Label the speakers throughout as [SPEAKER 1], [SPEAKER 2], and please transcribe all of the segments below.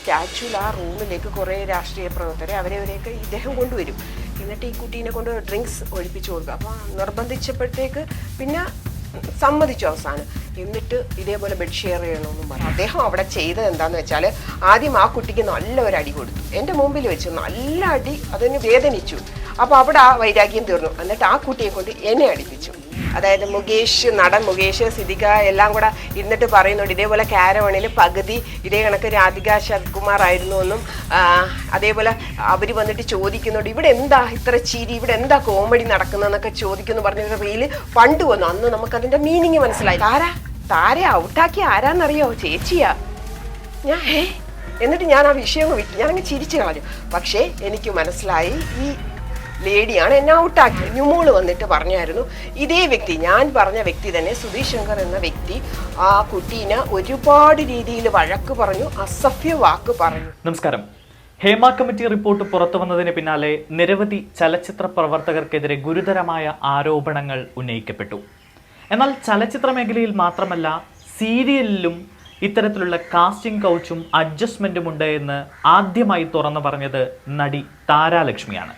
[SPEAKER 1] സ്റ്റാച്യൂൽ ആ റൂമിലേക്ക് കുറേ രാഷ്ട്രീയ പ്രവർത്തകരെ അവരെവരെയൊക്കെ ഇദ്ദേഹം കൊണ്ടുവരും. എന്നിട്ട് ഈ കുട്ടീനെ കൊണ്ട് ഡ്രിങ്ക്സ് ഒഴിപ്പിച്ചു കൊടുക്കും. അപ്പോൾ നിർബന്ധിച്ചപ്പോഴത്തേക്ക് പിന്നെ സമ്മതിച്ചു അവസാനം. എന്നിട്ട് ഇതേപോലെ ബെഡ് ഷെയർ ചെയ്യണമെന്നും പറഞ്ഞു. അദ്ദേഹം അവിടെ ചെയ്തത് എന്താണെന്ന് വെച്ചാൽ ആദ്യം ആ കുട്ടിക്ക് നല്ല ഒരു അടി കൊടുത്തു. എന്റെ മുമ്പിൽ വെച്ച് നല്ല അടി അതിന് വേദനിച്ചു. അപ്പോൾ അവിടെ ആ വൈരാഗ്യം തീർന്നു. എന്നിട്ട് ആ കുട്ടിയെ കൊണ്ട് എന്നെ അടിപ്പിച്ചു. അതായത് മുകേഷ് നടൻ മുകേഷ് സിദിക എല്ലാം കൂടെ ഇരുന്നിട്ട് പറയുന്നുണ്ട്. ഇതേപോലെ കാരവണിൽ പകുതി ഇതേ കണക്ക് രാധിക ശരത്കുമാർ ആയിരുന്നു എന്നും അതേപോലെ അവർ വന്നിട്ട് ചോദിക്കുന്നുണ്ട്. ഇവിടെ എന്താ ഇത്ര ചിരി? ഇവിടെ എന്താ കോമഡി നടക്കുന്നതെന്നൊക്കെ ചോദിക്കുന്നു പറഞ്ഞ റീൽ പണ്ട് വന്നു. അന്ന് നമുക്കതിന്റെ മീനിങ് മനസ്സിലായി. താര താര ഔട്ടാക്കി ആരാന്നറിയോ? ചേച്ചിയാ. ഞാൻ ഹേ എന്നിട്ട് ഞാൻ ആ വിഷയം വിട്ടു ഞാനങ്ങ് ചിരിച്ചു കളഞ്ഞു. പക്ഷേ എനിക്ക് മനസ്സിലായി ഈ ലേഡിയാണ് എന്നെ ഔട്ടാക്കി ന്യൂമോൾ വന്നിട്ട് പറഞ്ഞായിരുന്നു ഇതേ വ്യക്തി ഞാൻ പറഞ്ഞ വ്യക്തി തന്നെ സുധീഷ് ശങ്കർ എന്ന വ്യക്തി ആ കുട്ടീനെ ഒരുപാട് രീതിയിൽ വഴക്ക് പറഞ്ഞു അസഭ്യ വാക്ക് പറഞ്ഞു.
[SPEAKER 2] നമസ്കാരം. ഹേമ കമ്മിറ്റി റിപ്പോർട്ട് പുറത്തു വന്നതിന് പിന്നാലെ നിരവധി ചലച്ചിത്ര പ്രവർത്തകർക്കെതിരെ ഗുരുതരമായ ആരോപണങ്ങൾ ഉന്നയിക്കപ്പെട്ടു. എന്നാൽ ചലച്ചിത്ര മേഖലയിൽ മാത്രമല്ല സീരിയലിലും ഇത്തരത്തിലുള്ള കാസ്റ്റിംഗ് കൗച്ചും അഡ്ജസ്റ്റ്മെന്റും ഉണ്ട് എന്ന് ആദ്യമായി തുറന്നു പറഞ്ഞത് നടി താരാലക്ഷ്മിയാണ്.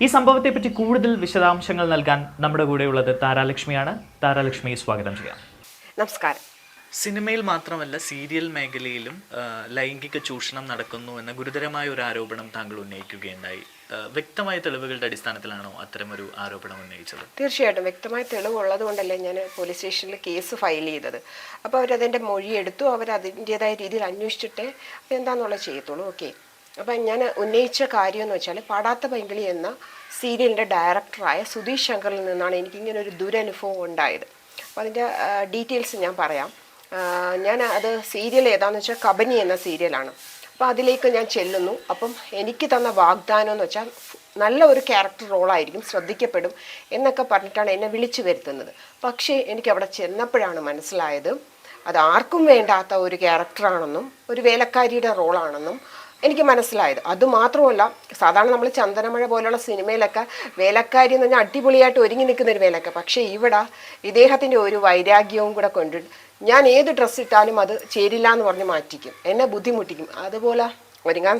[SPEAKER 2] ഈ സംഭവത്തെപ്പറ്റി കൂടുതൽ വിശദാംശങ്ങൾ നൽകാൻ നമ്മുടെ കൂടെയുള്ളത് താരാലക്ഷ്മിയാണ്. താരാലക്ഷ്മി സ്വാഗതം ചെയ്യാം.
[SPEAKER 1] നമസ്കാരം.
[SPEAKER 2] സിനിമയിൽ മാത്രമല്ല സീരിയൽ മേഖലയിലും ലൈംഗിക ചൂഷണം നടക്കുന്നു എന്ന ഗുരുതരമായ ഒരു ആരോപണം താങ്കൾ ഉന്നയിക്കുകയുണ്ടായി. വ്യക്തമായ തെളിവുകളുടെ അടിസ്ഥാനത്തിലാണോ അത്തരമൊരു ആരോപണം ഉന്നയിച്ചത്?
[SPEAKER 1] തീർച്ചയായിട്ടും വ്യക്തമായ തെളിവുള്ളത് കൊണ്ടല്ലേ ഞാൻ പോലീസ് സ്റ്റേഷനിൽ കേസ് ഫയൽ ചെയ്തത്. അപ്പോൾ അവരതിന്റെ മൊഴിയെടുത്തു അവർ അതിന്റെതായ രീതിയിൽ അന്വേഷിച്ചിട്ടേ എന്താണെന്നുള്ളത് ചെയ്യത്തുള്ളൂ. ഓക്കെ. അപ്പം ഞാൻ ഉന്നയിച്ച കാര്യം എന്ന് വെച്ചാൽ പാടാത്ത പൈങ്കിളി എന്ന സീരിയലിന്റെ ഡയറക്ടറായ സുധീഷ് ശങ്കറിൽ നിന്നാണ് എനിക്ക് ഇങ്ങനെ ഒരു ദുരനുഭവം ഉണ്ടായത്. അപ്പോൾ അതിന്റെ ഡീറ്റെയിൽസ് ഞാൻ പറയാം. ഞാൻ അത് സീരിയൽ ഏതാണെന്ന് വെച്ചാൽ കബനി എന്ന സീരിയലാണ്. അപ്പോൾ അതിലേക്ക് ഞാൻ ചെല്ലുന്നു. അപ്പം എനിക്ക് തന്ന വാഗ്ദാനം എന്ന് വെച്ചാൽ നല്ല ഒരു ക്യാരക്ടർ റോളായിരിക്കും ശ്രദ്ധിക്കപ്പെടും എന്നൊക്കെ പറഞ്ഞിട്ടാണ് എന്നെ വിളിച്ചു വരുത്തുന്നത്. പക്ഷേ എനിക്ക് അവിടെ ചെന്നപ്പോഴാണ് മനസ്സിലായത് അത് ആർക്കും വേണ്ടാത്ത ഒരു ക്യാരക്ടറാണെന്നും ഒരു വേലക്കാരിയുടെ റോളാണെന്നും എനിക്ക് മനസ്സിലായത്. അതുമാത്രമല്ല സാധാരണ നമ്മൾ ചന്ദനമഴ പോലുള്ള സിനിമയിലൊക്കെ വേലക്കാരി എന്ന് പറഞ്ഞാൽ അടിപൊളിയായിട്ട് ഒരുങ്ങി നിൽക്കുന്ന ഒരു വേലക്ക. പക്ഷേ ഇവിടെ ഇദ്ദേഹത്തിന്റെ ഒരു വൈരാഗ്യവും കൂടെ കൊണ്ടു ഞാൻ ഏത് ഡ്രസ്സ് ഇട്ടാലും അത് ചേരില്ല എന്ന് പറഞ്ഞ് മാറ്റിക്കും. എന്നെ ബുദ്ധിമുട്ടിക്കും. അതുപോലെ ഒരുങ്ങാൻ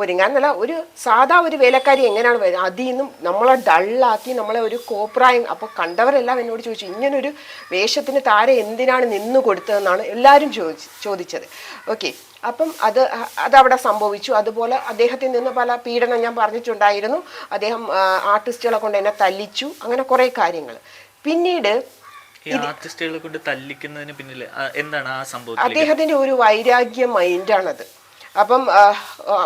[SPEAKER 1] ഒരുങ്ങാൻ എന്നല്ല ഒരു സാധാ ഒരു വേലക്കാരി എങ്ങനെയാണ് വരുന്നത് അതിൽ നിന്നും നമ്മളെ ഡള്ളാക്കി നമ്മളെ ഒരു കോപ്രായം അപ്പോൾ കണ്ടവരെല്ലാം എന്നോട് ചോദിച്ചു ഇങ്ങനൊരു വേഷത്തിന് താരെ എന്തിനാണ് നിന്ന് കൊടുത്തതെന്നാണ് എല്ലാവരും ചോദിച്ചു ചോദിച്ചത്. ഓക്കെ അപ്പം അത് അതവിടെ സംഭവിച്ചു. അതുപോലെ അദ്ദേഹത്തിൽ നിന്ന് പല പീഡനം ഞാൻ പറഞ്ഞിട്ടുണ്ടായിരുന്നു. അദ്ദേഹം ആർട്ടിസ്റ്റുകളെ കൊണ്ട് എന്നെ തല്ലിച്ചു അങ്ങനെ കുറേ കാര്യങ്ങൾ. പിന്നീട്
[SPEAKER 2] ആർട്ടിസ്റ്റുകളെ കൊണ്ട് തല്ലിക്കുന്നതിന് പിന്നിൽ എന്താണ് ആ സംഭവം
[SPEAKER 1] അദ്ദേഹത്തിന്റെ ഒരു വൈരാഗ്യ മൈൻഡാണത് അപ്പം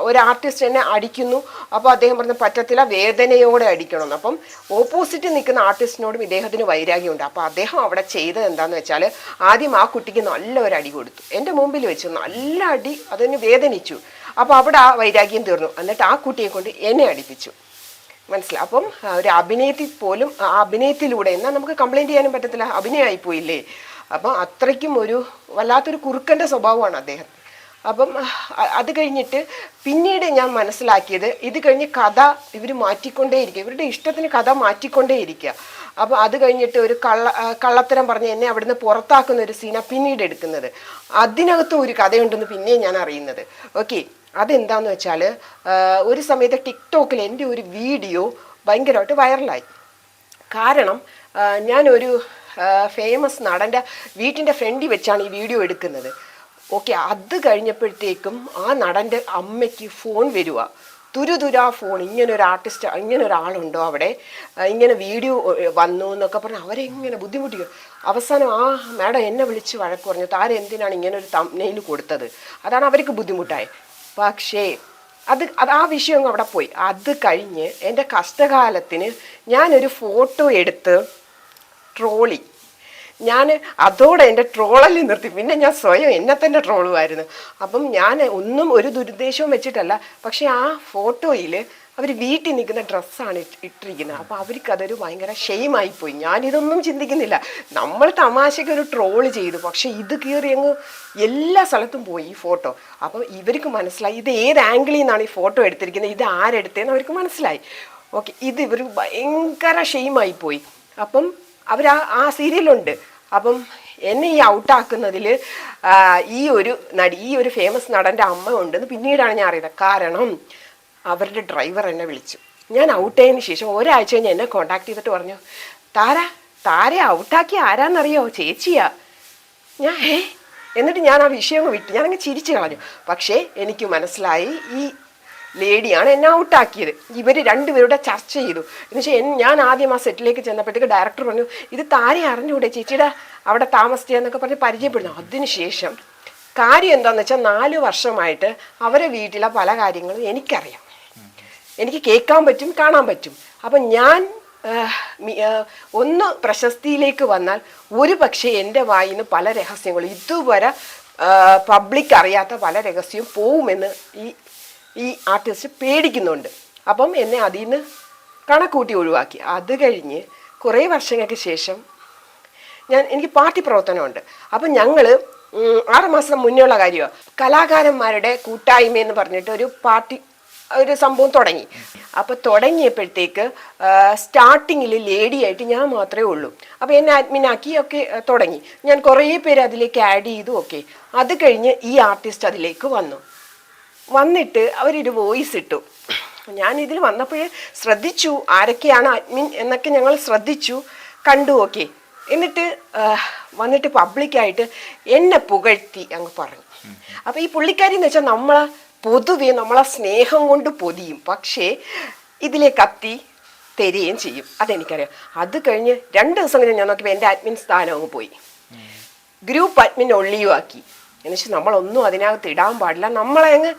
[SPEAKER 1] ഒരു ആർട്ടിസ്റ്റ് എന്നെ അടിക്കുന്നു. അപ്പോൾ അദ്ദേഹം പറഞ്ഞ പറ്റത്തില്ല വേദനയോടെ അടിക്കണം. അപ്പം ഓപ്പോസിറ്റ് നിൽക്കുന്ന ആർട്ടിസ്റ്റിനോടും ഇദ്ദേഹത്തിന് വൈരാഗ്യമുണ്ട്. അപ്പോൾ അദ്ദേഹം അവിടെ ചെയ്തത് എന്താന്ന് വെച്ചാൽ ആദ്യം ആ കുട്ടിക്ക് നല്ല ഒരു അടി കൊടുത്തു. എന്റെ മുമ്പിൽ വെച്ച് നല്ല അടി അതിന് വേദനിച്ചു. അപ്പോൾ അവിടെ ആ വൈരാഗ്യം തീർന്നു. എന്നിട്ട് ആ കുട്ടിയെ കൊണ്ട് എന്നെ അടിപ്പിച്ചു. മനസ്സിലായി അപ്പം ഒരു അഭിനയത്തിൽ പോലും ആ അഭിനയത്തിലൂടെ എന്നാൽ നമുക്ക് കംപ്ലൈന്റ് ചെയ്യാനും പറ്റത്തില്ല. അഭിനയമായി പോയില്ലേ? അപ്പം അത്രയ്ക്കും ഒരു വല്ലാത്തൊരു കുറുക്കന്റെ സ്വഭാവമാണ് അദ്ദേഹം. അപ്പം അത് കഴിഞ്ഞിട്ട് പിന്നീട് ഞാൻ മനസ്സിലാക്കിയത് ഇത് കഴിഞ്ഞ് കഥ ഇവർ മാറ്റിക്കൊണ്ടേയിരിക്കുക. ഇവരുടെ ഇഷ്ടത്തിന് കഥ മാറ്റിക്കൊണ്ടേയിരിക്കുക. അപ്പോൾ അത് കഴിഞ്ഞിട്ട് ഒരു കള്ള കള്ളത്തരം പറഞ്ഞ് എന്നെ അവിടുന്ന് പുറത്താക്കുന്ന ഒരു സീന പിന്നീട് എടുക്കുന്നത്. അതിനകത്തും ഒരു കഥയുണ്ടെന്ന് പിന്നെയും ഞാൻ അറിയുന്നത്. ഓക്കെ അതെന്താന്ന് വെച്ചാൽ ഒരു സമയത്ത് ടിക്ടോക്കിൽ എന്റെ ഒരു വീഡിയോ ഭയങ്കരമായിട്ട് വൈറലായി. കാരണം ഞാനൊരു ഫേമസ് നടന്റെ വീട്ടിന്റെ ഫ്രണ്ടിൽ വെച്ചാണ് ഈ വീഡിയോ എടുക്കുന്നത്. ഓക്കെ അത് കഴിഞ്ഞപ്പോഴത്തേക്കും ആ നടന്റെ അമ്മയ്ക്ക് ഫോൺ വരിക തുരുതുരാ ഫോൺ ഇങ്ങനെ ഒരു ആർട്ടിസ്റ്റ് ഇങ്ങനെ ഒരാളുണ്ടോ അവിടെ? ഇങ്ങനെ വീഡിയോ വന്നു എന്നൊക്കെ പറഞ്ഞ് അവരെ ഇങ്ങനെ ബുദ്ധിമുട്ടിക്കും അവസാനം ആ മാഡം എന്നെ വിളിച്ച് വഴക്ക് പറഞ്ഞു താരെന്തിനാണ് ഇങ്ങനെ ഒരു തമ്നയിൽ കൊടുത്തത്? അതാണ് അവർക്ക് ബുദ്ധിമുട്ടായി പക്ഷേ അത് അത് ആ വിഷയം അവിടെ പോയി. അത് കഴിഞ്ഞ് എന്റെ കഷ്ടകാലത്തിന് ഞാനൊരു ഫോട്ടോ എടുത്ത് ട്രോളി. ഞാൻ അതോടെ എന്റെ ട്രോളಲ್ಲಿ നിർത്തി. പിന്നെ ഞാൻ സ്വയം എന്നെ തന്നെ ട്രോളുമായിരുന്നു അപ്പം ഞാൻ ഒന്നും ഒരു ദുരുദ്ദേശവും വെച്ചിട്ടല്ല. പക്ഷേ ആ ഫോട്ടോയിൽ അവർ വീട്ടിൽ നിൽക്കുന്ന ഡ്രസ്സാണ് ഇട്ടിരിക്കുന്നത്. അപ്പോൾ അവർക്ക് അതൊരു ഭയങ്കര ഷെയിമായി പോയി ഞാനിതൊന്നും ചിന്തിക്കുന്നില്ല. നമ്മൾ തമാശയ്ക്ക് ഒരു ട്രോൾ ചെയ്തു. പക്ഷേ ഇത് കയറി അങ്ങ് എല്ലാ സ്ഥലത്തും പോയി ഈ ഫോട്ടോ. അപ്പോൾ ഇവർക്ക് മനസ്സിലായി. ഇത് ഏത് ആംഗിളിൽ നിന്നാണ് ഈ ഫോട്ടോ എടുത്തിരിക്കുന്നത്? ഇത് ആരെടുത്തതെന്ന് അവർക്ക് മനസ്സിലായി. ഓക്കെ. ഇത് ഇവർ ഭയങ്കര ഷെയിമായി പോയി അപ്പം അവർ ആ ആ സീരിയലുണ്ട്. അപ്പം എന്നെ ഈ ഔട്ടാക്കുന്നതിൽ ഈ ഒരു നടി ഈ ഒരു ഫേമസ് നടന്റെ അമ്മ ഉണ്ടെന്ന് പിന്നീടാണ് ഞാൻ അറിയുന്നത്. കാരണം അവരുടെ ഡ്രൈവർ എന്നെ വിളിച്ചു. ഞാൻ ഔട്ട് ആയതിനു ശേഷം ഒരാഴ്ച കഴിഞ്ഞ് എന്നെ കോണ്ടാക്ട് ചെയ്തിട്ട് പറഞ്ഞു താര താരെ ഔട്ടാക്കി ആരാന്നറിയോ? ചേച്ചിയാ. ഞാൻ ഏ എന്നിട്ട് ഞാൻ ആ വിഷയം വിട്ടു ഞാനങ്ങ് ചിരിച്ചു കളഞ്ഞു. പക്ഷേ എനിക്ക് മനസ്സിലായി ഈ ലേഡിയാണ് എന്നെ ഔട്ടാക്കിയത്. ഇവർ രണ്ടുപേരുടെ ചർച്ച ചെയ്തു. എന്ന് വെച്ചാൽ ഞാൻ ആദ്യം ആ സെറ്റിലേക്ക് ചെന്നപ്പോഴത്തേക്ക് ഡയറക്ടർ പറഞ്ഞു ഇത് താരെ അറിഞ്ഞൂടെ ചേച്ചിയുടെ അവിടെ താമസിച്ചെന്നൊക്കെ പറഞ്ഞ് പരിചയപ്പെടുന്നു. അതിനുശേഷം കാര്യം എന്താണെന്ന് വെച്ചാൽ നാല് വർഷമായിട്ട് അവരെ വീട്ടിലെ പല കാര്യങ്ങളും എനിക്കറിയാം. എനിക്ക് കേൾക്കാൻ പറ്റും കാണാൻ പറ്റും. അപ്പം ഞാൻ ഒന്ന് പ്രശസ്തിയിലേക്ക് വന്നാൽ ഒരു പക്ഷേ എന്റെ വായിൽ നിന്ന് പല രഹസ്യങ്ങളും ഇതുവരെ പബ്ലിക് അറിയാത്ത പല രഹസ്യവും പോവുമെന്ന് ഈ ഈ ആർട്ടിസ്റ്റ് പേടിക്കുന്നുണ്ട്. അപ്പം എന്നെ അതിൽ നിന്ന് കണക്കൂട്ടി ഒഴിവാക്കി. അത് കഴിഞ്ഞ് കുറേ വർഷങ്ങൾക്ക് ശേഷം ഞാൻ എനിക്ക് പാർട്ടി പ്രവർത്തനമുണ്ട്. അപ്പം ഞങ്ങൾ ആറുമാസം മുന്നേ ഉള്ള കാര്യമാണ് കലാകാരന്മാരുടെ കൂട്ടായ്മ എന്ന് പറഞ്ഞിട്ട് ഒരു പാർട്ടി ഒരു സംഭവം തുടങ്ങി. അപ്പോൾ തുടങ്ങിയപ്പോഴത്തേക്ക് സ്റ്റാർട്ടിങ്ങിൽ ലേഡിയായിട്ട് ഞാൻ മാത്രമേ ഉള്ളൂ. അപ്പോൾ എന്നെ അഡ്മിനാക്കി ഒക്കെ തുടങ്ങി. ഞാൻ കുറേ പേര് അതിലേക്ക് ആഡ് ചെയ്തു ഒക്കെ അത് കഴിഞ്ഞ് ഈ ആർട്ടിസ്റ്റ് അതിലേക്ക് വന്നു. വന്നിട്ട് അവരൊരു വോയിസ് ഇട്ടു. ഞാൻ ഇതിൽ വന്നപ്പോഴേ ശ്രദ്ധിച്ചു ആരൊക്കെയാണ് അഡ്മിൻ എന്നൊക്കെ ഞങ്ങൾ ശ്രദ്ധിച്ചു കണ്ടു ഓക്കെ എന്നിട്ട് വന്നിട്ട് പബ്ലിക്കായിട്ട് എന്നെ പുകഴ്ത്തി അങ്ങ് പറഞ്ഞു. അപ്പോൾ ഈ പുള്ളിക്കാരി എന്ന് വെച്ചാൽ നമ്മളെ പൊതുവെ നമ്മളെ സ്നേഹം കൊണ്ട് പൊതിയും. പക്ഷേ ഇതിലെ കത്തി തരികയും ചെയ്യും. അതെനിക്കറിയാം. അത് കഴിഞ്ഞ് രണ്ട് ദിവസം കഴിഞ്ഞ് ഞാൻ നോക്കിയപ്പോൾ എന്റെ അഡ്മിൻ സ്ഥാനം അങ്ങ് പോയി. ഗ്രൂപ്പ് അഡ്മിൻ ഒള്ളിയുമാക്കി എന്നുവെച്ചാൽ നമ്മളൊന്നും അതിനകത്ത് ഇടാൻ പാടില്ല. നമ്മളെ അങ്ങ്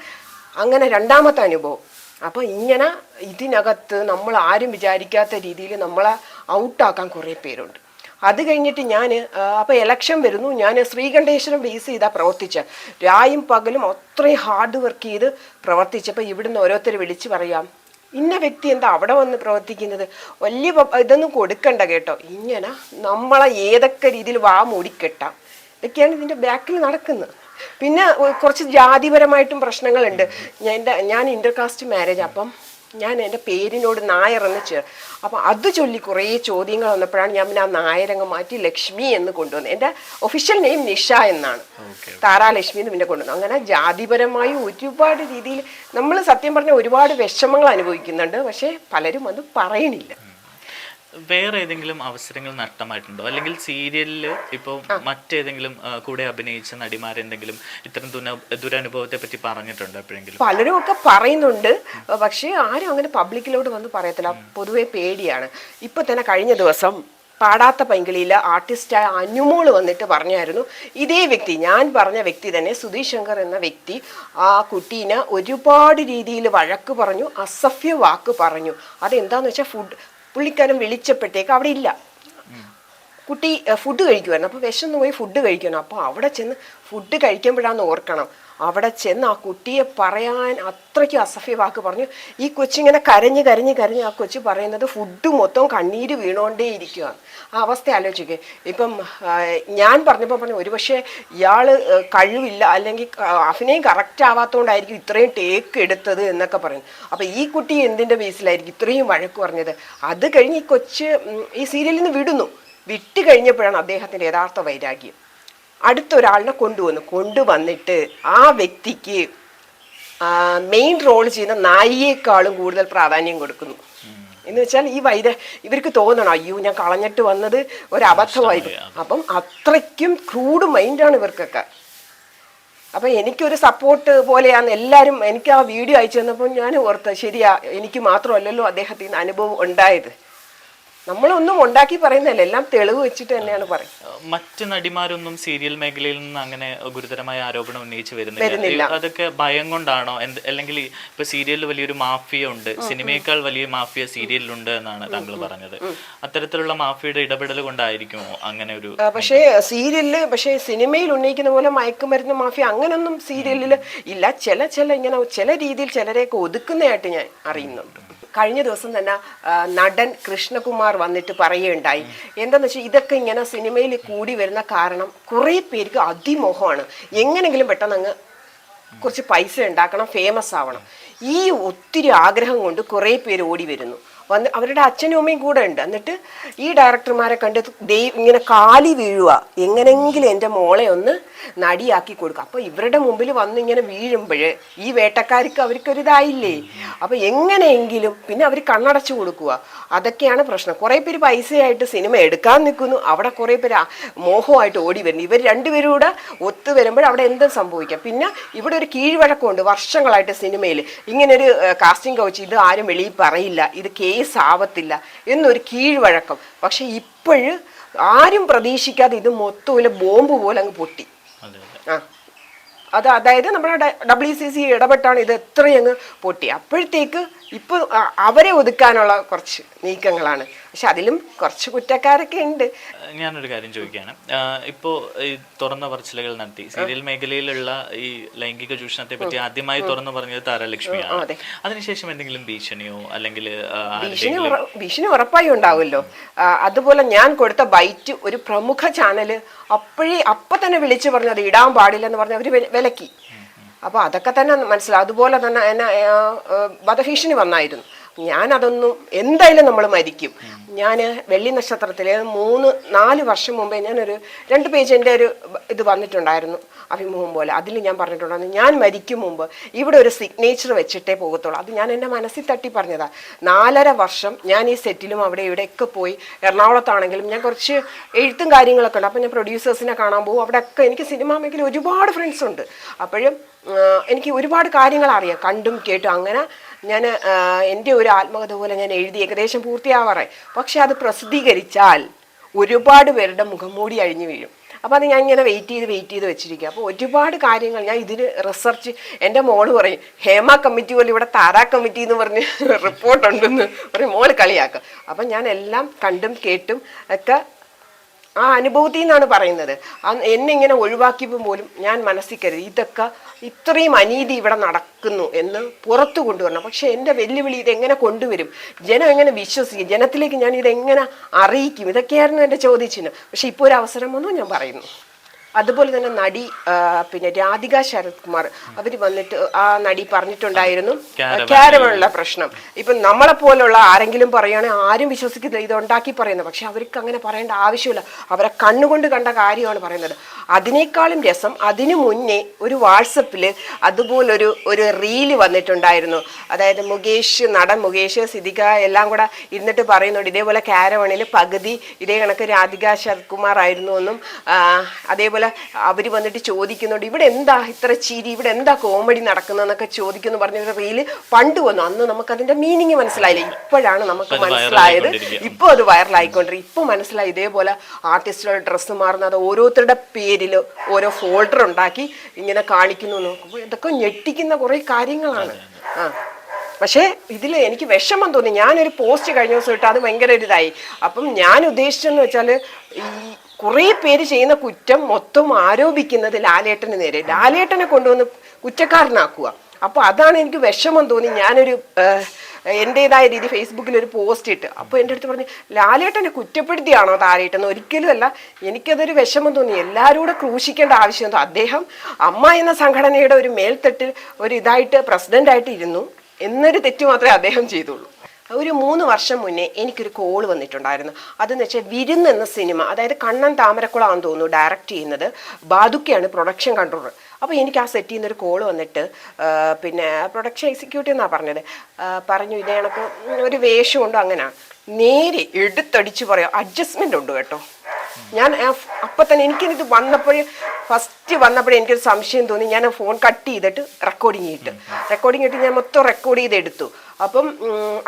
[SPEAKER 1] അങ്ങനെ രണ്ടാമത്തെ അനുഭവം. അപ്പോൾ ഇങ്ങനെ ഇതിനകത്ത് നമ്മൾ ആരും വിചാരിക്കാത്ത രീതിയിൽ നമ്മളെ ഔട്ടാക്കാൻ കുറേ പേരുണ്ട്. അത് കഴിഞ്ഞിട്ട് ഞാൻ അപ്പോൾ ഇലക്ഷൻ വരുന്നു. ഞാൻ ശ്രീകണ്ഠേശ്വരം ബേസ് ചെയ്താൽ പ്രവർത്തിച്ച. രായും പകലും അത്രയും ഹാർഡ് വർക്ക് ചെയ്ത് പ്രവർത്തിച്ചപ്പോൾ ഇവിടുന്ന് ഓരോരുത്തർ വിളിച്ച് പറയാം ഇന്ന വ്യക്തി എന്താ അവിടെ വന്ന് പ്രവർത്തിക്കുന്നത്? വലിയ ഇതൊന്നും കൊടുക്കണ്ട കേട്ടോ. ഇങ്ങനെ നമ്മളെ ഏതൊക്കെ രീതിയിൽ വാ മൂടിക്കെട്ടാം. ഇതൊക്കെയാണ് ഇതിന്റെ ബാക്കിൽ നടക്കുന്നത്. പിന്നെ കുറച്ച് ജാതിപരമായിട്ടും പ്രശ്നങ്ങളുണ്ട്. ഞാൻ എന്റെ ഞാൻ ഇന്റർകാസ്റ്റ് മാരേജ് അപ്പം ഞാൻ എന്റെ പേരിനോട് നായർ എന്ന് ചേർ അപ്പം അത് ചൊല്ലി കുറേ ചോദ്യങ്ങൾ വന്നപ്പോഴാണ് ഞാൻ പിന്നെ ആ നായരങ്ങ് മാറ്റി ലക്ഷ്മി എന്ന് കൊണ്ടുവന്നത്. എന്റെ ഒഫീഷ്യൽ നെയിം നിഷ എന്നാണ്. താരാലക്ഷ്മി എന്ന് പിന്നെ കൊണ്ടുവന്നു. അങ്ങനെ ജാതിപരമായി ഒരുപാട് രീതിയിൽ നമ്മൾ സത്യം പറഞ്ഞ ഒരുപാട് വിഷമങ്ങൾ അനുഭവിക്കുന്നുണ്ട്. പക്ഷേ പലരും അത് പറയണില്ല.
[SPEAKER 2] വേറെ ഏതെങ്കിലും അവസരങ്ങൾ നഷ്ടമായിട്ടുണ്ടോ? അല്ലെങ്കിൽ സീരിയലിൽ ഇപ്പോൾ മറ്റേതെങ്കിലും കൂടെ അഭിനയിച്ച നടിമാരെന്തെങ്കിലും ഇത്തരം ദുരനുഭവത്തെ പറ്റി പറഞ്ഞിട്ടുണ്ടോ എപ്പോഴെങ്കിലും?
[SPEAKER 1] പലരും ഒക്കെ പറയുന്നുണ്ട്. പക്ഷേ ആരും അങ്ങനെ പബ്ലിക്കിലോട്ട് വന്ന് പറയത്തില്ല. പൊതുവെ പേടിയാണ്. ഇപ്പൊ തന്നെ കഴിഞ്ഞ ദിവസം പാടാത്ത പൈങ്കിളിയിൽ ആർട്ടിസ്റ്റായ അനുമോൾ വന്നിട്ട് പറഞ്ഞായിരുന്നു ഇതേ വ്യക്തി ഞാൻ പറഞ്ഞ വ്യക്തി തന്നെ സുധീഷ് ശങ്കർ എന്ന വ്യക്തി ആ കുട്ടീനെ ഒരുപാട് രീതിയിൽ വഴക്ക് പറഞ്ഞു അസഭ്യ വാക്ക് പറഞ്ഞു. അതെന്താന്ന് വെച്ചാൽ ഫുഡ് പുള്ളിക്കാരൻ വിളിച്ചപ്പോഴത്തേക്ക് അവിടെ ഇല്ല. കുട്ടി ഫുഡ് കഴിക്കുമായിരുന്നു അപ്പോൾ വിശന്ന് പോയി ഫുഡ് കഴിക്കണം അപ്പോൾ അവിടെ ചെന്ന് ഫുഡ് കഴിക്കുമ്പോഴാന്ന് ഓർക്കണം. അവിടെ ചെന്ന് ആ കുട്ടിയെ പറയാൻ അത്രയ്ക്ക് അസഫ്യ വാക്ക് പറഞ്ഞു. ഈ കൊച്ചിങ്ങനെ കരഞ്ഞ് കരഞ്ഞ് കരഞ്ഞ് ആ കൊച്ചു പറയുന്നത് ഫുഡ് മൊത്തം കണ്ണീര് വീണോണ്ടേ ഇരിക്കുകയാണ് ആ അവസ്ഥ ആലോചിക്കുക ഇപ്പം ഞാൻ പറഞ്ഞപ്പോൾ പറഞ്ഞു ഒരുപക്ഷെ ഇയാൾ കഴിവില്ല അല്ലെങ്കിൽ അഭിനയം കറക്റ്റ് ആവാത്തതുകൊണ്ടായിരിക്കും ഇത്രയും ടേക്ക് എടുത്തത് എന്നൊക്കെ പറയും. അപ്പോൾ ഈ കുട്ടി എന്തിന്റെ ബേസിലായിരിക്കും ഇത്രയും വഴക്ക് പറഞ്ഞത്? അത് കഴിഞ്ഞ് ഈ കൊച്ച് ഈ സീരിയലിൽ നിന്ന് വിടുന്നു. വിട്ട് കഴിഞ്ഞപ്പോഴാണ് അദ്ദേഹത്തിന്റെ യഥാർത്ഥ വൈരാഗ്യം. അടുത്തൊരാളിനെ കൊണ്ടുവന്നു. കൊണ്ടുവന്നിട്ട് ആ വ്യക്തിക്ക് മെയിൻ റോൾ ചെയ്യുന്ന നായിയേക്കാളും കൂടുതൽ പ്രാധാന്യം കൊടുക്കുന്നു. എന്ന് വെച്ചാൽ ഈ വൈര ഇവർക്ക് തോന്നണം അയ്യോ ഞാൻ കളഞ്ഞിട്ട് വന്നത് ഒരു അബദ്ധമായി അപ്പം അത്രയ്ക്കും ക്രൂഡ് മൈൻഡാണ് ഇവർക്കൊക്കെ. അപ്പം എനിക്കൊരു സപ്പോർട്ട് പോലെയാണ് എല്ലാവരും എനിക്ക് ആ വീഡിയോ അയച്ചു തന്നപ്പോൾ ഞാൻ ഓർത്ത് ശരിയാ എനിക്ക് മാത്രമല്ലല്ലോ അദ്ദേഹത്തിന് അനുഭവം ഉണ്ടായത്. നമ്മളൊന്നും ഉണ്ടാക്കി പറയുന്നതല്ല എല്ലാം തെളിവ് വെച്ചിട്ട് തന്നെയാണ് പറയുന്നത്.
[SPEAKER 2] മറ്റ് നടിമാരൊന്നും സീരിയൽ മേഖലയിൽ നിന്ന് അങ്ങനെ ഗുരുതരമായ ആരോപണം ഉന്നയിച്ച്
[SPEAKER 1] വരുന്നില്ല.
[SPEAKER 2] അതൊക്കെ ഭയം കൊണ്ടാണോ? എന്ത് അല്ലെങ്കിൽ ഇപ്പൊ സീരിയലിൽ വലിയൊരു മാഫിയ ഉണ്ട്. സിനിമയേക്കാൾ വലിയ മാഫിയ സീരിയലിലുണ്ട് എന്നാണ് താങ്കൾ പറഞ്ഞത്. അത്തരത്തിലുള്ള മാഫിയയുടെ ഇടപെടൽ കൊണ്ടായിരിക്കുമോ അങ്ങനെ ഒരു
[SPEAKER 1] പക്ഷേ സീരിയലിൽ പക്ഷേ സിനിമയിൽ ഉന്നയിക്കുന്ന പോലെ മയക്കുമരുന്ന് മാഫിയ അങ്ങനൊന്നും സീരിയലിൽ ഇല്ല. ചില ചില ഇങ്ങനെ ചില രീതിയിൽ ചിലരെയൊക്കെ ഒതുക്കുന്നതായിട്ട് ഞാൻ അറിയുന്നുണ്ട്. കഴിഞ്ഞ ദിവസം തന്നെ നടൻ കൃഷ്ണകുമാർ വന്നിട്ട് പറയുകയുണ്ടായി. എന്താണെന്ന് വെച്ചാൽ ഇതൊക്കെ ഇങ്ങനെ സിനിമയിൽ കൂടി വരുന്ന കാരണം കുറേ പേർക്ക് അതിമോഹമാണ്. എങ്ങനെങ്കിലും പെട്ടെന്ന് അങ്ങ് കുറച്ച് പൈസ ഉണ്ടാക്കണം ഫേമസ് ആവണം. ഈ ഒത്തിരി ആഗ്രഹം കൊണ്ട് കുറേ പേര് ഓടി വരുന്നു. വന്ന് അവരുടെ അച്ഛനും അമ്മയും കൂടെ ഉണ്ട്. എന്നിട്ട് ഈ ഡയറക്ടർമാരെ കണ്ട് ദൈവം ഇങ്ങനെ കാലി വീഴുക എങ്ങനെങ്കിലും എന്റെ മോളെ ഒന്ന് നടിയാക്കി കൊടുക്കുക അപ്പോൾ ഇവരുടെ മുമ്പിൽ വന്ന് ഇങ്ങനെ വീഴുമ്പോൾ ഈ വേട്ടക്കാർക്ക് അവർക്കൊരിതായില്ലേ? അപ്പോൾ എങ്ങനെയെങ്കിലും പിന്നെ അവർ കണ്ണടച്ചു കൊടുക്കുക അതൊക്കെയാണ് പ്രശ്നം. കുറേ പേര് പൈസയായിട്ട് സിനിമ എടുക്കാൻ നിൽക്കുന്നു. അവിടെ കുറേ പേര് മോഹമായിട്ട് ഓടി വരുന്നു. ഇവർ രണ്ടുപേരും കൂടെ ഒത്തു വരുമ്പോൾ അവിടെ എന്തും സംഭവിക്കാം? പിന്നെ ഇവിടെ ഒരു കീഴ്വഴക്കമുണ്ട് വർഷങ്ങളായിട്ട് സിനിമയിൽ ഇങ്ങനൊരു കാസ്റ്റിംഗ് കൗച്ച് ഇത് ആരും വെളിയിൽ പറയില്ല. ഇത് കേസ് ആവത്തില്ല എന്നൊരു കീഴ്വഴക്കം. പക്ഷെ ഇപ്പോഴ് ആരും പ്രതീക്ഷിക്കാതെ ഇത് മൊത്തം ഒരു ബോംബ് പോലെ അങ്ങ് പൊട്ടി. ആ. അത് അതായത് നമ്മുടെ ഡബ്ല്യു സി സി ഇടപെട്ടാണ് ഇത് എത്രയങ്ങ് പൊട്ടി. അപ്പോഴത്തേക്ക് ഇപ്പോൾ അവരെ ഒതുക്കാനുള്ള കുറച്ച് നീക്കങ്ങളാണ്. പക്ഷെ അതിലും കുറച്ച് കുറ്റക്കാരൊക്കെ ഉണ്ട്.
[SPEAKER 2] ഞാനൊരു കാര്യം ചോദിക്കുകയാണ് ഇപ്പോ ഈ തുറന്ന പറച്ചിലുകൾ നടത്തി സീരിയൽ മേഖലയിലുള്ള ഈ ലൈംഗിക ചൂഷണത്തെ പറ്റി ആദ്യമായി തുറന്നു പറഞ്ഞത് താരലക്ഷ്മിയാണ്.
[SPEAKER 1] അതെ.
[SPEAKER 2] അതിനുശേഷം എന്തെങ്കിലും ഭീഷണിയോ അല്ലെങ്കിൽ
[SPEAKER 1] ഭീഷണി ഭീഷണി ഉറപ്പായി ഉണ്ടാവുമല്ലോ. അതുപോലെ ഞാൻ കൊടുത്ത ബൈറ്റ് ഒരു പ്രമുഖ ചാനൽ അപ്പോഴേ അപ്പൊ തന്നെ വിളിച്ചു പറഞ്ഞു അത് ഇടാൻ പാടില്ലെന്ന് പറഞ്ഞ് അവർ വില- വിലക്കി. അപ്പൊ അതൊക്കെ തന്നെ മനസ്സിലാവും അതുപോലെ തന്നെ എന്നെ വധഭീഷണി വന്നായിരുന്നു. ഞാനതൊന്നും എന്തായാലും നമ്മൾ മരിക്കും. ഞാൻ വെള്ളി നക്ഷത്രത്തിൽ മൂന്ന് നാല് വർഷം മുമ്പേ ഞാനൊരു രണ്ട് പേജ് എന്റെ ഒരു ഇത് വന്നിട്ടുണ്ടായിരുന്നു. അഭിമുഖം പോലെ. അതിൽ ഞാൻ പറഞ്ഞിട്ടുണ്ടായിരുന്നു ഞാൻ മരിക്കും മുമ്പ് ഇവിടെ ഒരു സിഗ്നേച്ചർ വെച്ചിട്ടേ പോകത്തുള്ളൂ. അത് ഞാൻ എന്റെ മനസ്സിൽ തട്ടി പറഞ്ഞതാ. നാലര വർഷം ഞാൻ ഈ സെറ്റിലും അവിടെ ഇവിടെയൊക്കെ പോയി എറണാകുളത്താണെങ്കിലും ഞാൻ കുറച്ച് എഴുത്തും കാര്യങ്ങളൊക്കെ ഉണ്ട്. അപ്പോൾ ഞാൻ പ്രൊഡ്യൂസേഴ്സിനെ കാണാൻ പോകും. അവിടെയൊക്കെ എനിക്ക് സിനിമാ മേഖല ഒരുപാട് ഫ്രണ്ട്സ് ഉണ്ട്. അപ്പോഴും എനിക്ക് ഒരുപാട് കാര്യങ്ങൾ അറിയാം. കണ്ടും കേട്ടും. അങ്ങനെ ഞാൻ എന്റെ ഒരു ആത്മകഥ പോലെ ഞാൻ എഴുതി ഏകദേശം പൂർത്തിയാവാറായി. പക്ഷെ അത് പ്രസിദ്ധീകരിച്ചാൽ ഒരുപാട് പേരുടെ മുഖംമൂടി അഴിഞ്ഞു വീഴും. അപ്പോൾ അത് ഞാൻ ഇങ്ങനെ വെയിറ്റ് ചെയ്ത് വെയിറ്റ് ചെയ്ത് വെച്ചിരിക്കുക അപ്പോൾ ഒരുപാട് കാര്യങ്ങൾ ഞാൻ ഇതിന് റിസർച്ച് എന്റെ മോൾ പറയും ഹേമ കമ്മിറ്റി പോലെ ഇവിടെ താരാ കമ്മിറ്റി എന്ന് പറഞ്ഞ് റിപ്പോർട്ടുണ്ടെന്ന് പറയും. മോൾ കളിയാക്കും. അപ്പം ഞാൻ എല്ലാം കണ്ടും കേട്ടും ഒക്കെ ആ അനുഭവത്തിൽ നിന്നാണ് പറയുന്നത്. എന്നെ ഇങ്ങനെ ഒഴിവാക്കിയപ്പോൾ പോലും ഞാൻ മനസ്സിൽ കരുതി ഇതൊക്കെ ഇത്രയും അനീതി ഇവിടെ നടക്കുന്നു എന്ന് പുറത്തു കൊണ്ടുവരണം. പക്ഷെ എന്റെ വെല്ലുവിളി ഇതെങ്ങനെ കൊണ്ടുവരും? ജനം എങ്ങനെ വിശ്വസിക്കും? ജനത്തിലേക്ക് ഞാൻ ഇതെങ്ങനെ അറിയിക്കും? ഇതൊക്കെയായിരുന്നു എന്റെ ചോദ്യചിഹ്നം. പക്ഷെ ഇപ്പോൾ ഒരു അവസരം വന്നു ഞാൻ പറയുന്നു. അതുപോലെ തന്നെ നടി പിന്നെ രാധിക ശരത് കുമാർ അവർ വന്നിട്ട് ആ നടി പറഞ്ഞിട്ടുണ്ടായിരുന്നു
[SPEAKER 2] Caravan.
[SPEAKER 1] പ്രശ്നം. ഇപ്പൊ നമ്മളെ പോലുള്ള ആരെങ്കിലും പറയുകയാണെങ്കിൽ ആരും വിശ്വസിക്കുന്നില്ല ഇത് ഉണ്ടാക്കി പറയുന്നത്. പക്ഷെ അവർക്ക് അങ്ങനെ പറയേണ്ട ആവശ്യമില്ല. അവരെ കണ്ണുകൊണ്ട് കണ്ട കാര്യമാണ് പറയുന്നത്. അതിനേക്കാളും രസം അതിനു മുന്നേ ഒരു വാട്സപ്പിൽ അതുപോലൊരു ഒരു റീൽ വന്നിട്ടുണ്ടായിരുന്നു. അതായത് മുകേഷ് നടൻ മുകേഷ് സിദിക എല്ലാം കൂടെ ഇരുന്നിട്ട് പറയുന്നുണ്ട് ഇതേപോലെ കാരവണിൽ പകുതി ഇതേ കണക്ക് രാധിക ശരത്കുമാർ ആയിരുന്നു എന്നും അതേപോലെ അവർ വന്നിട്ട് ചോദിക്കുന്നുണ്ട് ഇവിടെ എന്താ ഇത്ര ചിരി? ഇവിടെ എന്താ കോമഡി നടക്കുന്നതെന്നൊക്കെ ചോദിക്കുന്നു പറഞ്ഞ ഒരു റീൽ പണ്ട് വന്നു. അന്ന് നമുക്കതിന്റെ മീനിങ് മനസ്സിലായില്ല. ഇപ്പോഴാണ് നമുക്ക് മനസ്സിലായത്. ഇപ്പോൾ അത് വൈറലായിക്കൊണ്ടിരിക്കും ഇപ്പോൾ മനസ്സിലായി. ഇതേപോലെ ആർട്ടിസ്റ്റുകളുടെ ഡ്രസ്സ് മാറുന്നത് ഓരോരുത്തരുടെ പേരിൽ ഓരോ ഫോൾഡർ ഉണ്ടാക്കി ഇങ്ങനെ കാണിക്കുന്നു നോക്കുമ്പോൾ ഇതൊക്കെ ഞെട്ടിക്കുന്ന കുറേ കാര്യങ്ങളാണ്. ആ. പക്ഷേ ഇതിൽ എനിക്ക് വിഷമം തോന്നി. ഞാനൊരു പോസ്റ്റ് കഴിഞ്ഞ ദിവസം ഇട്ട് അത് ഭയങ്കര ഒരിതായി. അപ്പം ഞാൻ ഉദ്ദേശിച്ചെന്ന് വെച്ചാൽ ഈ കുറേ പേര് ചെയ്യുന്ന കുറ്റം മൊത്തം ആരോപിക്കുന്നത് ലാലേട്ടന് നേരെ. ലാലേട്ടനെ കൊണ്ടുവന്ന് കുറ്റക്കാരനാക്കുക. അപ്പോൾ അതാണ് എനിക്ക് വിഷമം തോന്നി. ഞാനൊരു എന്റെതായ രീതി ഫേസ്ബുക്കിൽ ഒരു പോസ്റ്റ് ഇട്ട്. അപ്പോൾ എന്റെ അടുത്ത് പറഞ്ഞു ലാലേട്ടനെ കുറ്റപ്പെടുത്തിയാണോ താരേട്ടെന്ന്? ഒരിക്കലും അല്ല എനിക്കതൊരു വിഷമം തോന്നി. എല്ലാവരും കൂടെ ക്രൂശിക്കേണ്ട അദ്ദേഹം അമ്മ എന്ന സംഘടനയുടെ ഒരു മേൽത്തട്ടിൽ ഒരു ഇതായിട്ട് പ്രസിഡന്റായിട്ട് ഇരുന്നു. എന്നൊരു തെറ്റ് മാത്രമേ അദ്ദേഹം ചെയ്തുള്ളൂ. ഒരു മൂന്ന് വർഷം മുന്നേ എനിക്കൊരു കോൾ വന്നിട്ടുണ്ടായിരുന്നു. അതെന്ന് വെച്ചാൽ വിരുന്ന് എന്ന സിനിമ അതായത് കണ്ണൻ താമരക്കുളമാണെന്ന് തോന്നുന്നു ഡയറക്റ്റ് ചെയ്യുന്നത്. ബാദുക്കയാണ് പ്രൊഡക്ഷൻ കൺട്രോളർ. അപ്പോൾ എനിക്ക് ആ സെറ്റിൽ ചെയ്യുന്നൊരു കോൾ വന്നിട്ട് പിന്നെ പ്രൊഡക്ഷൻ എക്സിക്യൂട്ടീവ് എന്നാണ് പറഞ്ഞത്. പറഞ്ഞു ഇതേ കണക്ക് ഒരു വേഷമുണ്ടോ അങ്ങനെ. നേരെ എടുത്തടിച്ച് പറയാം അഡ്ജസ്റ്റ്മെന്റ് ഉണ്ട് കേട്ടോ. ഞാൻ അപ്പം തന്നെ എനിക്കിത് വന്നപ്പോഴേ ഫസ്റ്റ് വന്നപ്പോഴേ എനിക്കൊരു സംശയം തോന്നി. ഞാൻ ഫോൺ കട്ട് ചെയ്തിട്ട് റെക്കോർഡിങ് ഇട്ട്. റെക്കോർഡിങ് ഇട്ട് ഞാൻ മൊത്തം റെക്കോർഡ് ചെയ്ത് എടുത്തു അപ്പം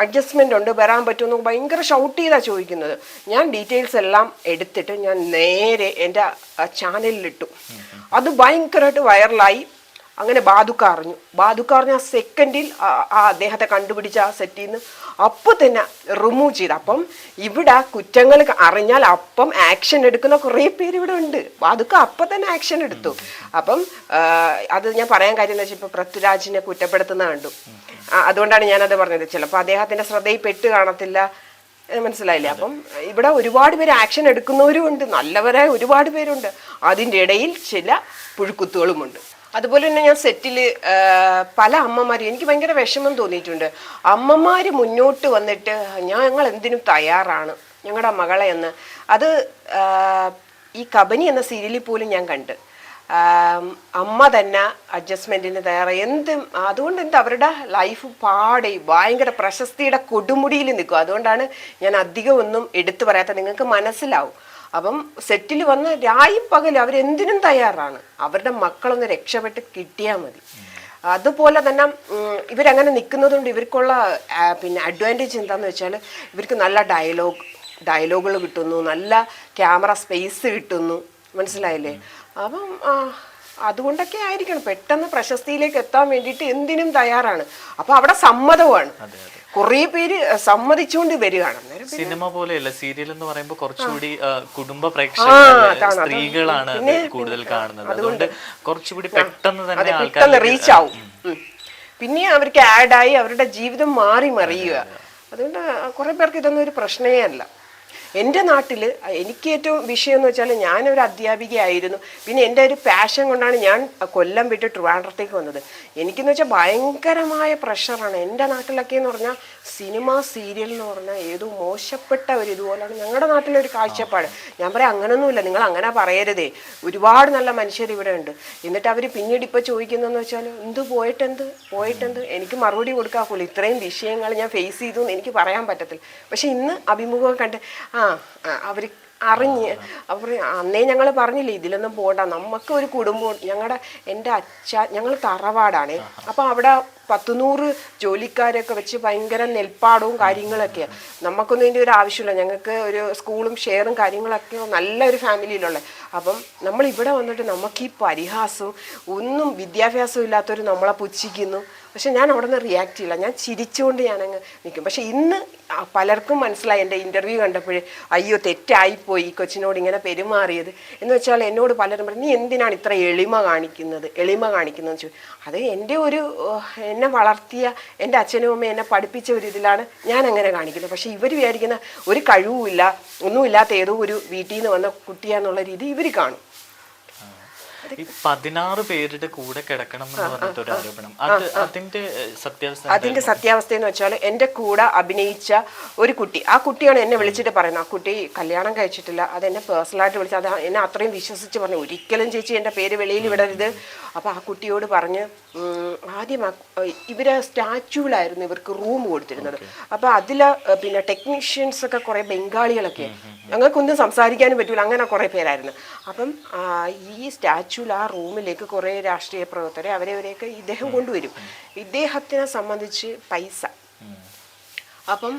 [SPEAKER 1] അഡ്ജസ്റ്റ്മെന്റ് ഉണ്ട് വരാൻ പറ്റുമെന്ന് ഭയങ്കര ഷൗട്ട് ചെയ്താണ് ചോദിക്കുന്നത്. ഞാൻ ഡീറ്റെയിൽസ് എല്ലാം എടുത്തിട്ട് ഞാൻ നേരെ എന്റെ ചാനലിലിട്ടു അത് ഭയങ്കരമായിട്ട് വൈറലായി അങ്ങനെ ബാദുക്ക അറിഞ്ഞു. ബാദുക്ക അറിഞ്ഞ ആ സെക്കൻഡിൽ ആ- അദ്ദേഹത്തെ കണ്ടുപിടിച്ച ആ സെറ്റിൽ നിന്ന് അപ്പം തന്നെ റിമൂവ് ചെയ്ത്. അപ്പം ഇവിടെ കുറ്റങ്ങൾ അറിഞ്ഞാൽ അപ്പം ആക്ഷൻ എടുക്കുന്ന കുറേ പേര് ഇവിടെ ഉണ്ട്. ബാദുക്ക അപ്പം തന്നെ ആക്ഷൻ എടുത്തു. അപ്പം അത് ഞാൻ പറയാൻ കാര്യം എന്ന് വെച്ചാൽ ഇപ്പോൾ പൃഥ്വിരാജിനെ കുറ്റപ്പെടുത്തുന്ന കണ്ടു. അതുകൊണ്ടാണ് ഞാനത് പറഞ്ഞത്. ചിലപ്പോൾ അദ്ദേഹത്തിന്റെ ശ്രദ്ധയിൽ പെട്ട് കാണത്തില്ല. മനസ്സിലായില്ലേ? അപ്പം ഇവിടെ ഒരുപാട് പേര് ആക്ഷൻ എടുക്കുന്നവരും ഉണ്ട്. നല്ലവരായ ഒരുപാട് പേരുണ്ട്. അതിന്റെ ഇടയിൽ ചില പുഴുക്കുത്തുകളുമുണ്ട്. അതുപോലെ തന്നെ ഞാൻ സെറ്റിൽ പല അമ്മമാരും എനിക്ക് ഭയങ്കര വിഷമം തോന്നിയിട്ടുണ്ട്. അമ്മമാർ മുന്നോട്ട് വന്നിട്ട് ഞാൻ ഞങ്ങൾ എന്തിനും തയ്യാറാണ് ഞങ്ങളുടെ മകളെ എന്ന്. അത് ഈ കബനി എന്ന സീരിയലിൽ പോലും ഞാൻ കണ്ട്. അമ്മ തന്നെ അഡ്ജസ്റ്റ്മെന്റിന് തയ്യാറായി. എന്ത് അതുകൊണ്ട് എന്ത് അവരുടെ ലൈഫ് പാടെ ഭയങ്കര പ്രശസ്തിയുടെ കൊടുമുടിയിൽ നിൽക്കും. അതുകൊണ്ടാണ് ഞാൻ അധികം ഒന്നും എടുത്തു പറയാത്ത നിങ്ങൾക്ക് മനസ്സിലാവും. അപ്പം സെറ്റിൽ വന്ന് രായും പകൽ അവരെന്തിനും തയ്യാറാണ്. അവരുടെ മക്കളൊന്ന് രക്ഷപ്പെട്ട് കിട്ടിയാൽ മതി. അതുപോലെ തന്നെ ഇവരങ്ങനെ നിൽക്കുന്നതുകൊണ്ട് ഇവർക്കുള്ള പിന്നെ അഡ്വാന്റേജ് എന്താന്ന് വെച്ചാൽ ഇവർക്ക് നല്ല ഡയലോഗ് ഡയലോഗുകൾ കിട്ടുന്നു നല്ല ക്യാമറ സ്പേസ് കിട്ടുന്നു. മനസ്സിലായില്ലേ? അപ്പം അതുകൊണ്ടൊക്കെ ആയിരിക്കണം. പെട്ടെന്ന് പ്രശസ്തിയിലേക്ക് എത്താൻ വേണ്ടിയിട്ട് എന്തിനും തയ്യാറാണ്. അപ്പോൾ അവിടെ സമ്മതമാണ് കുറേ പേര് സമ്മതിച്ചുകൊണ്ട് വരികയാണ്.
[SPEAKER 3] സിനിമ പോലെയല്ല സീരിയൽ എന്ന് പറയുമ്പോൾ കുറച്ചുകൂടി കുടുംബ പ്രേക്ഷക സ്ത്രീകളാണ് കൂടുതൽ കാണുന്നത്. അതുകൊണ്ട് കുറച്ചുകൂടി പെട്ടെന്ന് തന്നെ ആൾക്കാർ
[SPEAKER 1] റീച്ച് ആവും. പിന്നെ അവർക്ക് ആഡായി അവരുടെ ജീവിതം മാറി മറിയുക. അതുകൊണ്ട് കുറെ പേർക്ക് ഇതൊന്നും ഒരു പ്രശ്നമേ അല്ല. എന്റെ നാട്ടിൽ എനിക്ക് ഏറ്റവും വിഷയം എന്ന് വെച്ചാൽ ഞാനൊരു അധ്യാപികയായിരുന്നു. പിന്നെ എന്റെ ഒരു പാഷൻ കൊണ്ടാണ് ഞാൻ കൊല്ലം വിട്ട് ട്രിവാൻഡ്രത്തേക്ക് വന്നത്. എനിക്കെന്ന് വെച്ചാൽ ഭയങ്കരമായ പ്രഷറാണ് എന്റെ നാട്ടിലൊക്കെ എന്ന് പറഞ്ഞാൽ സിനിമ സീരിയൽ എന്ന് പറഞ്ഞാൽ ഏതോ മോശപ്പെട്ട ഒരു ഇതുപോലെയാണ് ഞങ്ങളുടെ നാട്ടിലെ ഒരു കാഴ്ചപ്പാട്. ഞാൻ പറയാം അങ്ങനൊന്നുമില്ല. നിങ്ങൾ അങ്ങനെ പറയരുതേ. ഒരുപാട് നല്ല മനുഷ്യർ ഇവിടെ ഉണ്ട്. എന്നിട്ട് അവർ പിന്നീട് ഇപ്പോൾ ചോദിക്കുന്നതെന്ന് വെച്ചാൽ എന്ത് പോയിട്ടെന്ത്? പോയിട്ടെന്ത്? എനിക്ക് മറുപടി കൊടുക്കാക്കുള്ളൂ ഇത്രയും വിഷയങ്ങൾ ഞാൻ ഫേസ് ചെയ്തു എന്ന് എനിക്ക് പറയാൻ പറ്റത്തില്ല. പക്ഷെ ഇന്ന് അഭിമുഖം കണ്ട് അവർ അറിഞ്ഞ്. അവർ അന്നേ ഞങ്ങൾ പറഞ്ഞില്ലേ ഇതിലൊന്നും പോകണ്ട നമുക്ക് ഒരു കുടുംബം ഞങ്ങളുടെ എന്റെ അച്ഛ ഞങ്ങൾ തറവാടാണ്. അപ്പോൾ അവിടെ പത്തുനൂറ് ജോലിക്കാരൊക്കെ വെച്ച് ഭയങ്കര നെൽപ്പാടവും കാര്യങ്ങളൊക്കെയാണ് നമുക്കൊന്നും ഇതിന്റെ ഒരു ആവശ്യമില്ല. ഞങ്ങൾക്ക് ഒരു സ്കൂളും ഷെയറും കാര്യങ്ങളൊക്കെ നല്ലൊരു ഫാമിലിയിലുള്ള. അപ്പം നമ്മൾ ഇവിടെ വന്നിട്ട് നമുക്ക് ഈ പരിഹാസവും ഒന്നും വിദ്യാഭ്യാസവും ഇല്ലാത്തവർ നമ്മളെ പുച്ഛിക്കുന്നു. പക്ഷെ ഞാൻ അവിടെ നിന്ന് റിയാക്ട് ചെയ്യില്ല. ഞാൻ ചിരിച്ചുകൊണ്ട് ഞാനങ്ങ് നിൽക്കും. പക്ഷെ ഇന്ന് പലർക്കും മനസ്സിലായി എന്റെ ഇന്റർവ്യൂ കണ്ടപ്പോഴേ അയ്യോ തെറ്റായിപ്പോയി. ഈ കൊച്ചിനോട് ഇങ്ങനെ പെരുമാറിയത്. എന്ന് വെച്ചാൽ എന്നോട് പലരും പറഞ്ഞു നീ എന്തിനാണ് ഇത്ര എളിമ കാണിക്കുന്നത്? എളിമ കാണിക്കുന്നത് ചോദിച്ചു. അത് എന്റെ ഒരു എന്നെ വളർത്തിയ എന്റെ അച്ഛനും അമ്മയും എന്നെ പഠിപ്പിച്ച ഒരു ഇതിലാണ് ഞാൻ അങ്ങനെ കാണിക്കുന്നത്. പക്ഷേ ഇവർ വിചാരിക്കുന്ന ഒരു കഴിവുമില്ല ഒന്നുമില്ലാത്ത ഏതോ ഒരു വീട്ടിൽ നിന്ന് വന്ന കുട്ടിയാന്നുള്ള രീതി ഇവർ കാണും.
[SPEAKER 3] ഈ പതിനാറ് പേരുടെ കൂടെ കിടക്കണം എന്ന് പറഞ്ഞിട്ട് ഒരു ആരോപണം. അത് അതിന്റെ സത്യാവസ്ഥ
[SPEAKER 1] അതിന്റെ സത്യാവസ്ഥ എന്ന് വെച്ചാൽ എന്റെ കൂടെ അഭിനയിച്ച ഒരു കുട്ടി ആ കുട്ടിയാണ് എന്നെ വിളിച്ചിട്ട് പറയുന്നത്. ആ കുട്ടി കല്യാണം കഴിച്ചിട്ടില്ല അത് എന്നെ പേഴ്സണലായിട്ട് വിളിച്ച് അത് എന്നെ അത്രയും വിശ്വസിച്ച് പറഞ്ഞു. ഒരിക്കലും ചേച്ചി എന്റെ പേര് വെളിയിൽ വിടരുത്. അപ്പോൾ ആ കുട്ടിയോട് പറഞ്ഞ് ആദ്യം ഇവരെ സ്റ്റാച്യൂവിലായിരുന്നു ഇവർക്ക് റൂം കൊടുത്തിരുന്നത്. അപ്പോൾ അതിൽ പിന്നെ ടെക്നീഷ്യൻസ് ഒക്കെ കുറേ ബംഗാളികളൊക്കെ ഞങ്ങൾക്കൊന്നും സംസാരിക്കാനും പറ്റൂല അങ്ങനെ കുറേ പേരായിരുന്നു. അപ്പം ഈ ഈ സ്റ്റാച്യൂവിൽ ആ റൂമിലേക്ക് കുറേ രാഷ്ട്രീയ പ്രവർത്തകരെ അവരെവരെയൊക്കെ ഇദ്ദേഹം കൊണ്ടുവരും. ഇദ്ദേഹത്തിനെ സംബന്ധിച്ച് പൈസ. അപ്പം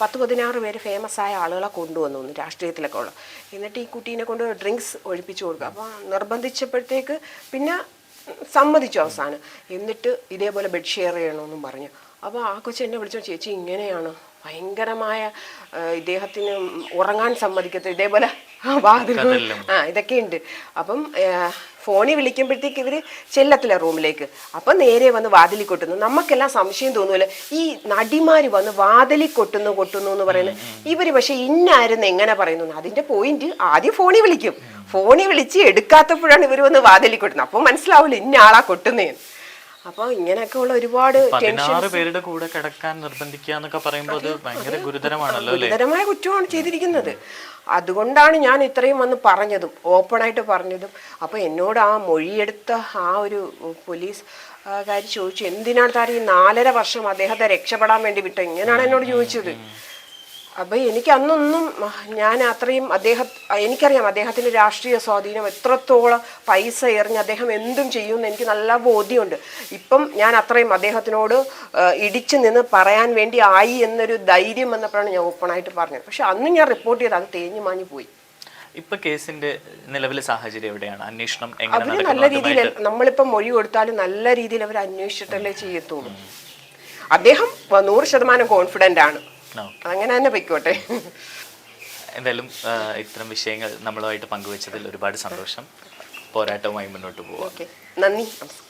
[SPEAKER 1] പത്ത് പതിനാറ് പേര് ഫേമസ് ആയ ആളുകളെ കൊണ്ടുവന്നു രാഷ്ട്രീയത്തിലൊക്കെ ഉള്ള. എന്നിട്ട് ഈ കുട്ടീനെ കൊണ്ട് ഡ്രിങ്ക്സ് ഒഴിപ്പിച്ചു കൊടുക്കുക അപ്പോൾ നിർബന്ധിച്ചപ്പോഴത്തേക്ക് പിന്നെ സമ്മതിച്ചു അവസാനം. എന്നിട്ട് ഇതേപോലെ ബെഡ് ഷെയർ ചെയ്യണമെന്നും പറഞ്ഞു. അപ്പോൾ ആ കൊച്ചു എന്നെ വിളിച്ചോ ചേച്ചി ഇങ്ങനെയാണ് ഭയങ്കരമായ ഇദ്ദേഹത്തിന് ഉറങ്ങാൻ സമ്മതിക്കത്ത ഇതേപോലെ ആ ഇതൊക്കെ ഉണ്ട്. അപ്പം ഫോണിൽ വിളിക്കുമ്പോഴത്തേക്ക് ഇവർ ചെല്ലത്തില്ല റൂമിലേക്ക്. അപ്പം നേരെ വന്ന് വാതിലി കൊട്ടുന്നു. നമുക്കെല്ലാം സംശയം തോന്നുമല്ലോ ഈ നടിമാര് വന്ന് വാതിലി കൊട്ടുന്നു കൊട്ടുന്നു എന്ന് പറയുന്നത് ഇവർ പക്ഷെ ഇന്നായിരുന്നു എങ്ങനെ പറയുന്നു? അതിന്റെ പോയിന്റ് ആദ്യം ഫോണിൽ വിളിക്കും. ഫോണിൽ വിളിച്ച് എടുക്കാത്തപ്പോഴാണ് ഇവർ വന്ന് വാതിലി കൊട്ടുന്നത്. അപ്പൊ മനസ്സിലാവില്ല ഇന്ന ആളാ കൊട്ടുന്നേന്ന്. അപ്പൊ ഇങ്ങനെയൊക്കെ ഉള്ള ഒരുപാട്
[SPEAKER 3] പതിനാറ് പേരുടെ കൂടെ കിടക്കാൻ നിർബന്ധിക്കുക എന്നൊക്കെ പറയുമ്പോൾ അത് ഭയങ്കര ഗുരുതരമാണല്ലോ
[SPEAKER 1] ഗുരുതരമായ കുറ്റമാണ് ചെയ്തിരിക്കുന്നത്. അതുകൊണ്ടാണ് ഞാൻ ഇത്രയും വന്ന് പറഞ്ഞതും ഓപ്പണായിട്ട് പറഞ്ഞതും. അപ്പോൾ എന്നോട് ആ മൊഴിയെടുത്ത ആ ഒരു പോലീസ് കാര്യം ചോദിച്ചു എന്തിനാണ് താരം ഈ നാലര വർഷം അദ്ദേഹത്തെ രക്ഷപ്പെടാൻ വേണ്ടി വിട്ടത്? ഇങ്ങനെയാണ് എന്നോട് ചോദിച്ചത്. അപ്പം എനിക്ക് അന്നൊന്നും ഞാൻ അത്രയും അദ്ദേഹം എനിക്കറിയാം അദ്ദേഹത്തിന്റെ രാഷ്ട്രീയ സ്വാധീനം എത്രത്തോളം പൈസ എറിഞ്ഞ് അദ്ദേഹം എന്തും ചെയ്യുമെന്ന് എനിക്ക് നല്ല ബോധ്യമുണ്ട്. ഇപ്പം ഞാൻ അത്രയും അദ്ദേഹത്തിനോട് ഇടിച്ചു നിന്ന് പറയാൻ വേണ്ടി ആയി എന്നൊരു ധൈര്യം വന്നപ്പോഴാണ് ഞാൻ ഓപ്പണായിട്ട് പറഞ്ഞത്. പക്ഷെ അന്ന് ഞാൻ റിപ്പോർട്ട് ചെയ്ത് അത് തേഞ്ഞു മാഞ്ഞു പോയി.
[SPEAKER 3] ഇപ്പൊ കേസിന്റെ നിലവിലെ സാഹചര്യം എവിടെയാണ്? അന്വേഷണം അവർ
[SPEAKER 1] നല്ല രീതിയിൽ നമ്മളിപ്പം മൊഴി കൊടുത്താലും നല്ല രീതിയിൽ അവർ അന്വേഷിച്ചിട്ടല്ലേ ചെയ്യത്തുള്ളൂ. അദ്ദേഹം നൂറ് ശതമാനം കോൺഫിഡന്റ് ആണ്. അങ്ങനെ തന്നെ പൊയ്ക്കോട്ടെ.
[SPEAKER 3] എന്തായാലും ഇത്തരം വിഷയങ്ങൾ നമ്മളുമായിട്ട് പങ്കുവച്ചതിൽ ഒരുപാട് സന്തോഷം. പോരാട്ടവുമായി മുന്നോട്ട് പോവാം.
[SPEAKER 1] നന്ദി. നമസ്കാരം.